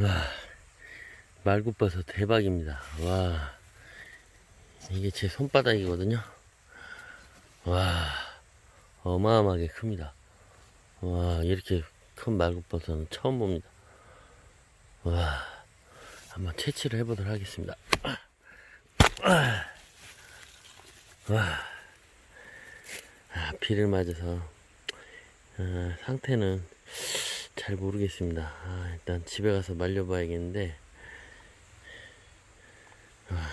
와, 말굽버섯 대박입니다. 와, 이게 제 손바닥이거든요. 와, 어마어마하게 큽니다. 와, 이렇게 큰 말굽버섯은 처음 봅니다. 와, 한번 채취를 해보도록 하겠습니다. 와, 아, 비를 맞아서 아, 상태는 잘 모르겠습니다. 아, 일단 집에 가서 말려봐야겠는데 아,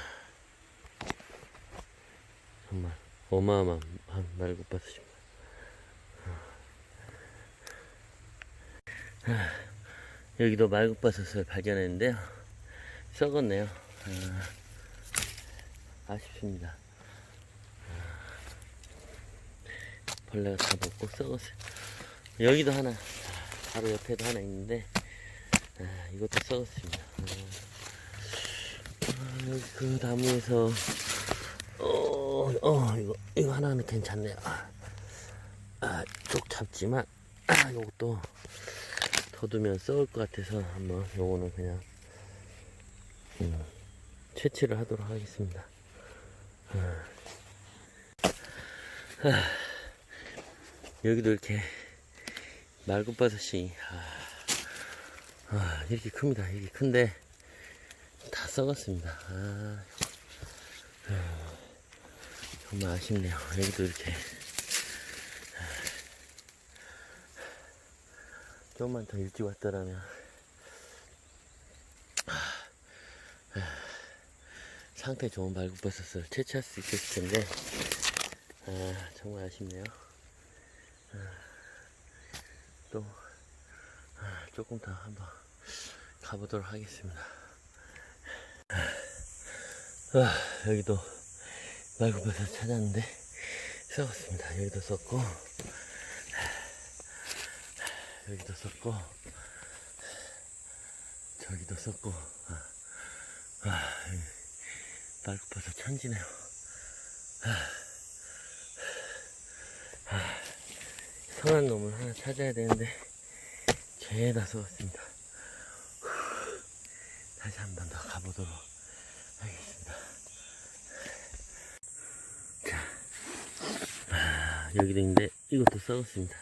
정말 어마어마한 말굽버섯입니다. 아, 여기도 말굽버섯을 발견했는데요. 썩었네요. 아, 아쉽습니다. 벌레가 다 먹고 썩었어요. 여기도 하나, 바로 옆에도 하나 있는데, 아, 이것도 썩었습니다. 아, 아, 그 나무에서, 어, 어, 이거, 이거 하나는 괜찮네요. 아, 아, 쪽 잡지만, 아, 요것도 더 두면 썩을 것 같아서 한번 요거는 그냥, 음, 채취를 하도록 하겠습니다. 여기도 이렇게 말굽버섯이 아, 아, 이렇게 큽니다. 이렇게 큰데 다 썩었습니다. 아, 아, 정말 아쉽네요. 여기도 이렇게 아, 조금만 더 일찍 왔더라면 아, 아, 상태 좋은 말굽버섯을 채취할 수 있었을 텐데 아, 정말 아쉽네요. 또 아, 조금 더 한번 가보도록 하겠습니다. 아, 여기도 말굽버섯 찾았는데 썩었습니다. 여기도 썩고 여기도 썩고 저기도 썩고 아, 아, 말굽버섯 천지네요. 성한 놈을 하나 찾아야 되는데 죄다 썩었습니다. 후, 다시 한 번 더 가보도록 하겠습니다. 자, 아, 여기도 있는데 이것도 썩었습니다.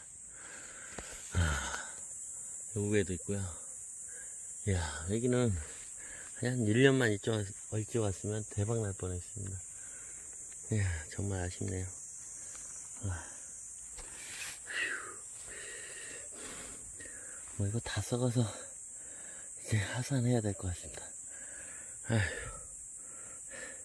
아, 여기에도 있고요. 이야, 여기는 그냥 1년만 일찍, 왔, 일찍 왔으면 대박 날 뻔했습니다. 이야, 정말 아쉽네요. 아. 뭐 이거 다 썩어서 이제 하산해야 될 것 같습니다. 아휴.